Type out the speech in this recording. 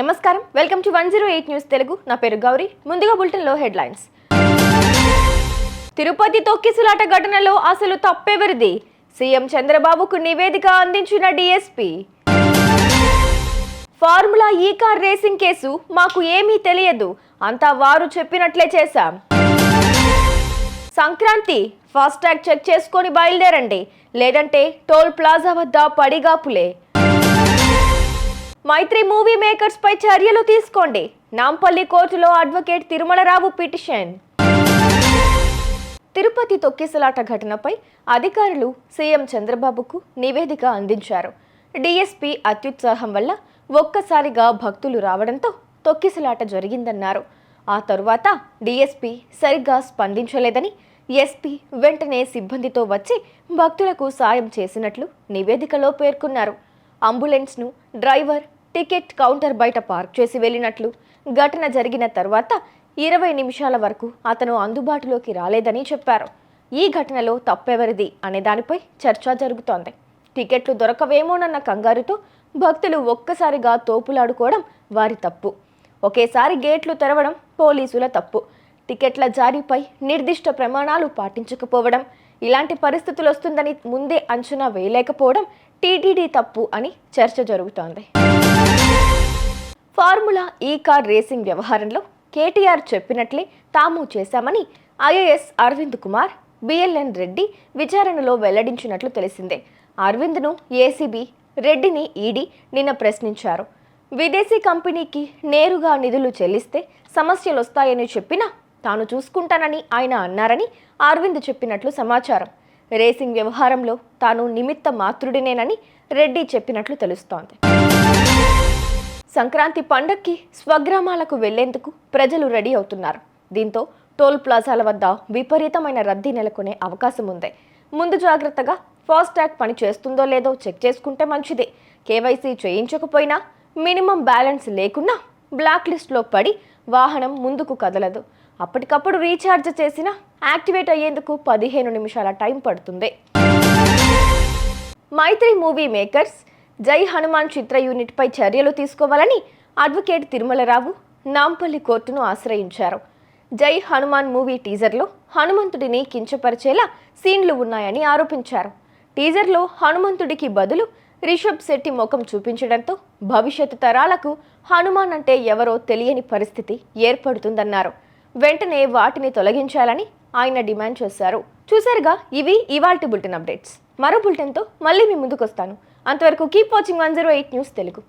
నమస్కారం. Welcome to one zero eight news Telugu. నా పేరు గౌరీ. ముందుగా బులెటిన్లో హెడ్లైన్స్. తిరుపతి తొక్కిసులాట ఘటనలో అసలు తప్పెవరిది? సీఎం చంద్రబాబుకు నివేదిక అందించిన DSP. Formula E car racing case మాకు ఏమీ తెలియదు. అంతా వారు చెప్పినట్లే చేశాం. సంక్రాంతి ఫాస్టాగ్ చెక్ చేసుకొని బయలుదేరండి. లేదంటే టోల్ ప్లాజా వద్ద పడిగాపులే. మైత్రి మూవీ మేకర్స్ పై చర్యలు తీసుకోండి. నాంపల్లి కోర్టులో అడ్వకేట్ తిరుమలరావు పిటిషన్. తిరుపతి తొక్కిసలాట ఘటనపై అధికారులు సీఎం చంద్రబాబుకు నివేదిక అందించారు. డీఎస్పీ అత్యుత్సాహం వల్ల ఒక్కసారిగా భక్తులు రావడంతో తొక్కిసలాట జరిగిందన్నారు. ఆ తరువాత డీఎస్పీ సరిగ్గా స్పందించలేదని ఎస్పీ వెంటనే సిబ్బందితో వచ్చి భక్తులకు సాయం చేసినట్లు నివేదికలో పేర్కొన్నారు. అంబులెన్స్ను డ్రైవర్ టికెట్ కౌంటర్ బయట పార్క్ చేసి వెళ్ళినట్లు ఘటన జరిగిన తర్వాత ఇరవై నిమిషాల వరకు అతను అందుబాటులోకి రాలేదని చెప్పారు. ఈ ఘటనలో తప్పెవరిది అనే దానిపై చర్చ జరుగుతోంది. టికెట్లు దొరకవేమోనన్న కంగారుతో భక్తులు ఒక్కసారిగా తోపులాడుకోవడం వారి తప్పు. ఒకేసారి గేట్లు తెరవడం పోలీసుల తప్పు. టికెట్ల జారీపై నిర్దిష్ట ప్రమాణాలు పాటించకపోవడం ఇలాంటి పరిస్థితులు వస్తుందని ముందే అంచనా వేయలేకపోవడం టీటీడీ తప్పు అని చర్చ జరుగుతోంది. ఫార్ములా ఈ కార్ రేసింగ్ వ్యవహారంలో కేటీఆర్ చెప్పినట్లే తాము చేశామని ఐఏఎస్ అరవింద్ కుమార్ బిఎల్ఎన్ రెడ్డి విచారణలో వెల్లడించినట్లు తెలిసిందే. అరవింద్ను ఏసీబీ రెడ్డిని ఈడీ నిన్న ప్రశ్నించారు. విదేశీ కంపెనీకి నేరుగా నిధులు చెల్లిస్తే సమస్యలు వస్తాయని చెప్పినా తాను చూసుకుంటానని ఆయన అన్నారని అరవింద్ చెప్పినట్లు సమాచారం. రేసింగ్ వ్యవహారంలో తాను నిమిత్త మాతృడినేనని రెడ్డి చెప్పినట్లు తెలుస్తోంది. సంక్రాంతి పండక్కి స్వగ్రామాలకు వెళ్ళేందుకు ప్రజలు రెడీ అవుతున్నారు. దీంతో టోల్ ప్లాజాల వద్ద విపరీతమైన రద్దీ నెలకొనే అవకాశం ఉంది. ముందు జాగ్రత్తగా ఫాస్టాగ్ పని చేస్తుందో లేదో చెక్ చేసుకుంటే మంచిదే. కేవైసీ చేయించకపోయినా మినిమం బ్యాలెన్స్ లేకున్నా బ్లాక్ లిస్ట్లో పడి వాహనం ముందుకు కదలదు. అప్పటికప్పుడు రీఛార్జ్ చేసినా యాక్టివేట్ అయ్యేందుకు పదిహేను నిమిషాల టైం పడుతుంది. మైత్రి మూవీ మేకర్స్ జై హనుమాన్ చిత్ర యూనిట్పై చర్యలు తీసుకోవాలని అడ్వకేట్ తిరుమలరావు నాంపల్లి కోర్టును ఆశ్రయించారు. జై హనుమాన్ మూవీ టీజర్లో హనుమంతుడిని కించపరిచేలా సీన్లు ఉన్నాయని ఆరోపించారు. టీజర్లో హనుమంతుడికి బదులు రిషబ్ శెట్టి ముఖం చూపించడంతో భవిష్యత్తు తరాలకు హనుమాన్ అంటే ఎవరో తెలియని పరిస్థితి ఏర్పడుతుందన్నారు. వెంటనే వాటిని తొలగించాలని ఆయన డిమాండ్ చేశారు. చూసారుగా ఇవి ఇవాల్టి బులెటిన్ అప్డేట్స్. మరో బులెటిన్తో మళ్ళీ మీ ముందుకొస్తాను. అంతవరకు keep watching one zero eight news Telugu.